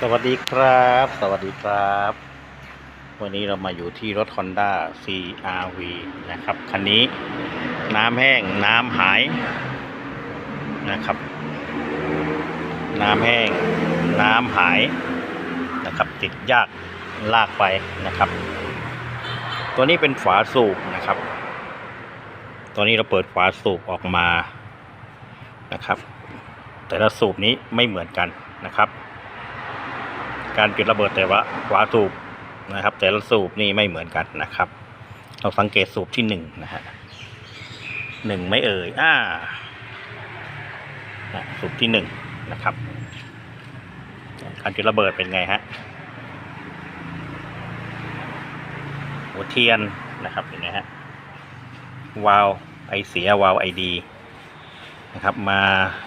สวัสดีครับ สวัสดีครับ วันนี้เรามาอยู่ที่รถ Honda CRV นะครับ คันนี้น้ำแห้งน้ำหายนะครับ น้ำแห้งน้ำหายนะครับ ติดยากลากไปนะครับ ตัวนี้เป็นฝาสูบนะครับตัวนี้เราเปิดฝาสูบออกมานะครับ แต่ละสูบนี้ไม่เหมือนกันนะครับ การจุดระเบิดแต่ว่าฝาสูบนะครับ แต่ละสูบนี่ไม่เหมือนกันนะครับ เราสังเกตสูบที่หนึ่งนะฮะหนึ่งไม่เอ่ยอ่าสูบที่หนึ่งนะครับการจุดระเบิดเป็นไงฮะหัวเทียนนะครับเป็นไงฮะวาล์วไอเสียวาล์วไอดีนะครับมา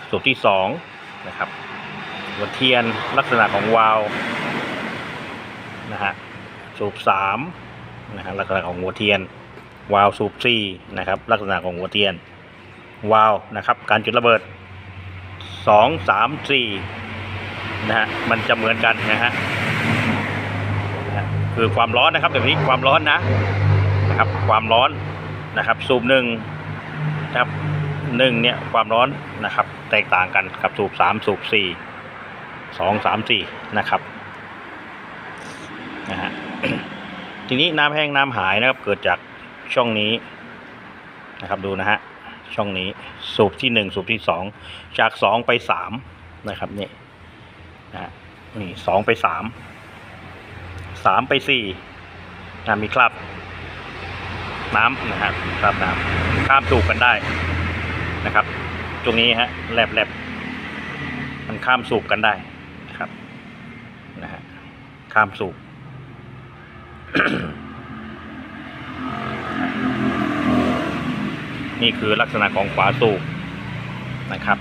สูบที่สองนะครับหัวเทียนลักษณะของวาล์ว นะฮะสูบสามนะฮะลักษณะของหัวเทียน วาล์วสูบสี่นะครับลักษณะของหัวเทียน วาล์วนะครับการจุดระเบิดสองสามสี่นะฮะมันจะเหมือนกันนะฮะนะฮะคือความร้อนนะครับแบบนี้ความร้อนนะนะครับความร้อนนะครับสูบหนึ่งนะครับหนึ่งเนี่ยความร้อนนะครับ แตกต่างกันกับสูบสามสูบสี่สองสามสี่นะครับ นะฮะทีนี้น้ำแห้งน้ำหายนะครับเกิดจากช่องนี้นะครับดูนะฮะช่องนี้สูบที่หนึ่งสูบที่สองจากสองไปสามนะครับนี่นะนี่สองไปสามสามไปสี่นะมีคราบน้ำนะฮะมีคราบน้ำข้ามสูบกันได้นะครับ ตรงนี้ฮะแลบแลบมันข้ามสูบกันได้นะครับนะฮะข้ามสูบ นี่คือลักษณะของฝาสูบนะครับ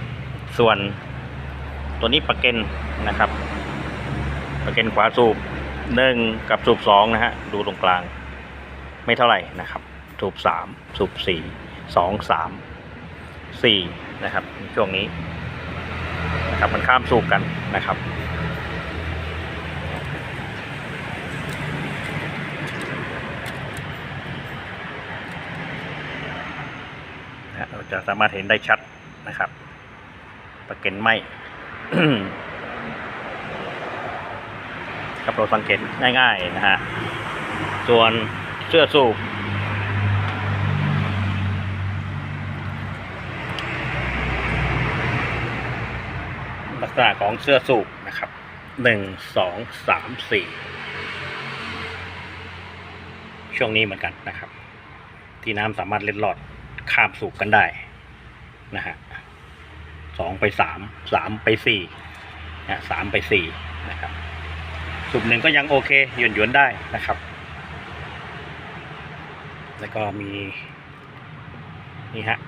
ส่วนตัวนี้ประเกนนะครับ ประเกนขวาสูบหนึ่งกับสูบสองนะฮะ ดูตรงกลาง ไม่เท่าไหร่นะครับ สูบสามสูบสี่สองสามสี่นะครับ ช่วงนี้นะครับมันข้ามสูบกันนะครับ นะฮะเรา จะสามารถเห็นได้ชัดนะครับประเก็นไหมครับเราสังเกตง่ายๆนะฮะส่วนเสื้อสูบลักษณะของเสื้อสูบนะครับหนึ่งสองสามสี่ช่วงนี้เหมือนกันนะครับ ที่น้ำสามารถเล็ดลอด ข้ามสูบกันได้นะฮะสองไปสามสามไปสี่นะสามไปสี่นะครับ สูบหนึ่งก็ยังโอเคหยวนหยวนได้นะครับ แล้วก็มี นี่ฮะ